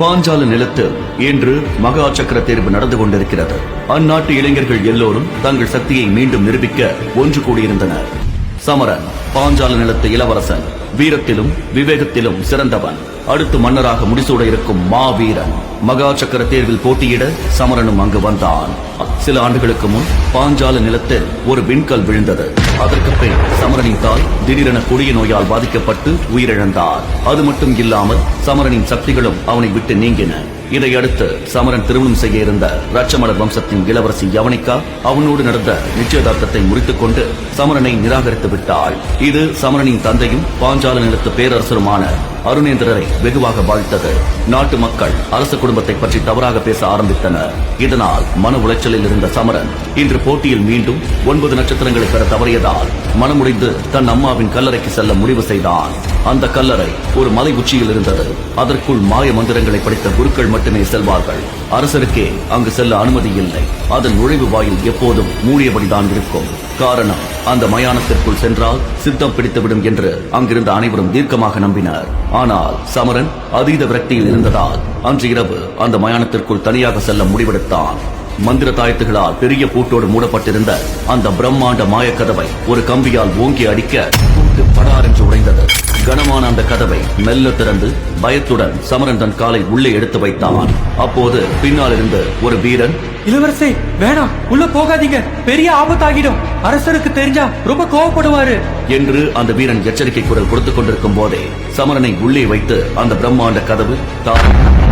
பாஞ்சால நிலத்தில் இன்று மகா சக்கர தேர்வு நடந்து கொண்டிருக்கிறது. அந்நாட்டு இளைஞர்கள் எல்லோரும் தங்கள் சக்தியை மீண்டும் நிரூபிக்க ஒன்று கூடியிருந்தனர். சமரன் பாஞ்சால நிலத்து இளவரசன் வீரத்திலும் விவேகத்திலும் சிறந்தவன். அடுத்து மன்னராக முடிசூட இருக்கும் மாவீரன். மகா சக்கர தேர்வில் போட்டியிட சமரனும் அங்கு வந்தான். சில ஆண்டுகளுக்கு முன் பாஞ்சால நிலத்தில் ஒரு விண்கல் விழுந்தது. அதற்கு பின் சமரனின் தாய் திடீரென கொடிய நோயால் பாதிக்கப்பட்டு உயிரிழந்தார். அது மட்டும் இல்லாமல் சமரனின் சக்திகளும் அவனை விட்டு நீங்கின. இதையடுத்து சமரன் திருமணம் செய்ய இருந்த ரட்சமலர் வம்சத்தின் இளவரசி யவனிகா அவனோடு நடந்த நிச்சயதார்த்தத்தை முறித்துக் கொண்டு சமரனை நிராகரித்து விட்டாள். இது சமரனின் தந்தையும் பாஞ்சால நிலத்து பேரரசருமான அருணேந்திரரை வெகுவாக வாழ்த்தது. நாட்டு மக்கள் அரச குடும்பத்தை பற்றி தவறாக பேச ஆரம்பித்தனர். இதனால் மன உளைச்சலில் இருந்த சமரன் இன்று போட்டியில் மீண்டும் ஒன்பது நட்சத்திரங்களை பெற தவறியதால் மனமுடைந்து தன் அம்மாவின் கல்லறைக்கு செல்ல முடிவு செய்தான். அந்த கல்லறை ஒரு மலை உச்சியில் இருந்தது. அதற்குள் மாய மந்திரங்களை படித்த குருக்கள் மட்டுமே செல்வார்கள். அரசருக்கே அங்கு செல்ல அனுமதி இல்லை. அதன் நுழைவு வாயில் எப்போதும் மூடியபடிதான் இருக்கும். காரணம் அந்த மயானத்திற்குள் சென்றால் சித்தம் பிடித்துவிடும் என்று அங்கிருந்த அனைவரும் தீர்க்கமாக நம்பினர். ஆனால் சமரன் அதீத விரக்தியில் இருந்ததால் அன்று இரவு அந்த மயானத்திற்குள் தனியாக செல்ல முடிவெடுத்தான். மந்திர தாயத்துகளால் பெரிய பூட்டோடு மூடப்பட்டிருந்த அந்த பிரம்மாண்ட மாயக்கதவை ஒரு கம்பியால் ஓங்கி அடிக்க பூட்டு படார் என்று உடைந்தது. கனமான அந்த கதவை மெல்ல திறந்து பயத்துடன் சமரன் தன் காலை உள்ளே எடுத்து வைத்தான். அப்போது பின்னால் இருந்து ஒரு வீரன் இளவரசே வேணாம் உள்ள போகாதீங்க. பெரிய ஆபத்தாகிடும். அரசருக்கு தெரிஞ்சா ரொம்ப கோவப்படுவாரு. என்று அந்த வீரன் எச்சரிக்கை குரல் கொடுத்துக் கொண்டிருக்கும் போதே சமரனை உள்ளே வைத்து அந்த பிரம்மாண்ட கதவு தாரம்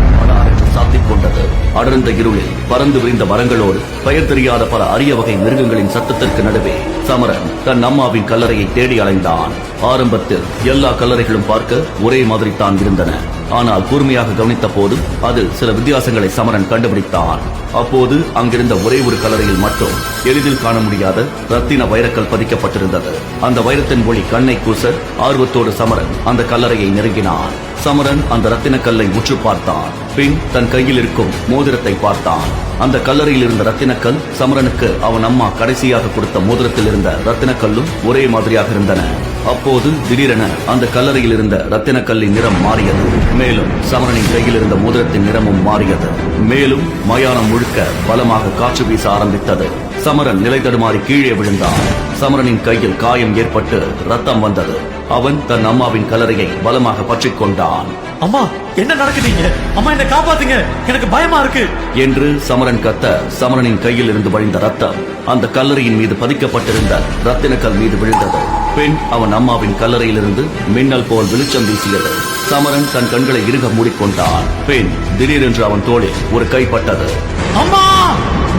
படார் கொண்டது. அடர்ந்த இருளில் பறந்து விரிந்த மரங்களோடு பெயர் தெரியாத பல அரிய வகை மிருகங்களின் சத்தத்திற்கு நடுவே சமரன் தன் அம்மாவின் கல்லறையை தேடி அலைந்தான். ஆரம்பத்தில் எல்லா கல்லறைகளும் பார்க்க ஒரே மாதிரி தான் இருந்தன. ஆனால் கூர்மையாக கவனித்த போது அதில் சில வித்தியாசங்களை சமரன் கண்டுபிடித்தான் அப்போது அங்கிருந்த ஒரே ஒரு கல்லறையில் மட்டும் எளிதில் காண முடியாத ரத்தின வைரக்கல் பதிக்கப்பட்டிருந்தது. அந்த வைரத்தின் ஒளி கண்ணை கூச ஆர்வத்தோடு சமரன் அந்த கல்லறையை நெருங்கினான் சமரன் அந்த ரத்தின கல்லை உற்று பார்த்தான். பின் தன் கையில் இருக்கும் மோதிரத்தை பார்த்தான். அந்த கல்லறையில் இருந்த ரத்தினக்கல் சமரனுக்கு அவன் அம்மா கடைசியாக கொடுத்த மோதிரத்தில் இருந்த ரத்தினக்கல்லும் ஒரே மாதிரியாக இருந்தன. அப்போது திடீரென அந்த கல்லறையில் இருந்த ரத்தினக்கல்லின் நிறம் மாறியது. மேலும் சமரனின் கையில் இருந்த மோதிரத்தின் நிறமும் மாறியது. மேலும் மயானம் முழுக்க பலமாக காற்று வீச ஆரம்பித்தது. சமரன் நிலை தடுமாறி கீழே விழுந்தான். சமரனின் கையில் காயம் ஏற்பட்டு ரத்தம் வந்தது. அவன் தன் அம்மாவின் கல்லறையை பலமாக பற்றிக் கொண்டான். அம்மா என்ன நடக்குதுங்க? அம்மா என்ன காப்பாத்துங்க. எனக்கு பயமா இருக்கு. என்று சமரன் கத்த சமரனின் கையில் இருந்து வழிந்த ரத்தம் அந்த கல்லறையின் மீது பதிக்கப்பட்டிருந்த ரத்தினக்கல் மீது விழுந்தது. பின் அவன் அம்மாவின் கல்லறையிலிருந்து மின்னல் போல் வெளிச்சம் வீசியது. சமரன் தன் கண்களை இறுக மூடிக்கொண்டான். பின் திடீரென்று அவன் தோளில் ஒரு கைப்பட்டது அம்மா!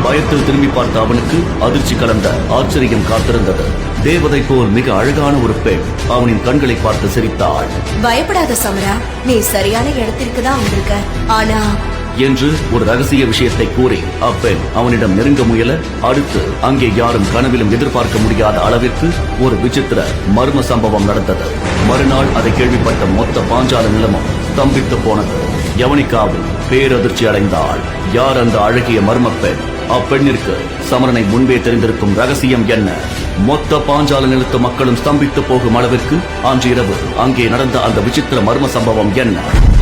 பயத்தில் திரும்பி பார்த்த அவனுக்கு அதிர்ச்சி கலந்த ஆச்சரியம் காத்திருந்தது. தேவதை போல் மிக அழகான ஒரு பெண் அவனின் கண்களை பார்த்து சிரித்தாள். பயப்படாத சமரா நீ சரியான இடத்திற்கு தான் வந்திருக்க. ஆனா என்று ஒரு ரகசிய விஷயத்தை கூறி அப்பெண் அவனிடம் நெருங்க முயல அடுத்து அங்கே யாரும் கனவிலும் எதிர்பார்க்க முடியாத அளவிற்கு ஒரு விசித்திர மர்ம சம்பவம் நடந்தது. மறுநாள் அதை கேள்விப்பட்ட மொத்த பாஞ்சால நிலமும் ஸ்தம்பித்து போனது. யவனிகாவில் பேரதிர்ச்சி அடைந்தாள். யார் அந்த அழகிய மர்ம பெண்? அப்பெண்ணிற்கு சமரனை முன்பே தெரிந்திருக்கும் ரகசியம் என்ன? மொத்த பாஞ்சால நிலத்து மக்களும் ஸ்தம்பித்து போகும் அளவிற்கு அன்று இரவு அங்கே நடந்த அந்த விசித்திர மர்ம சம்பவம் என்ன?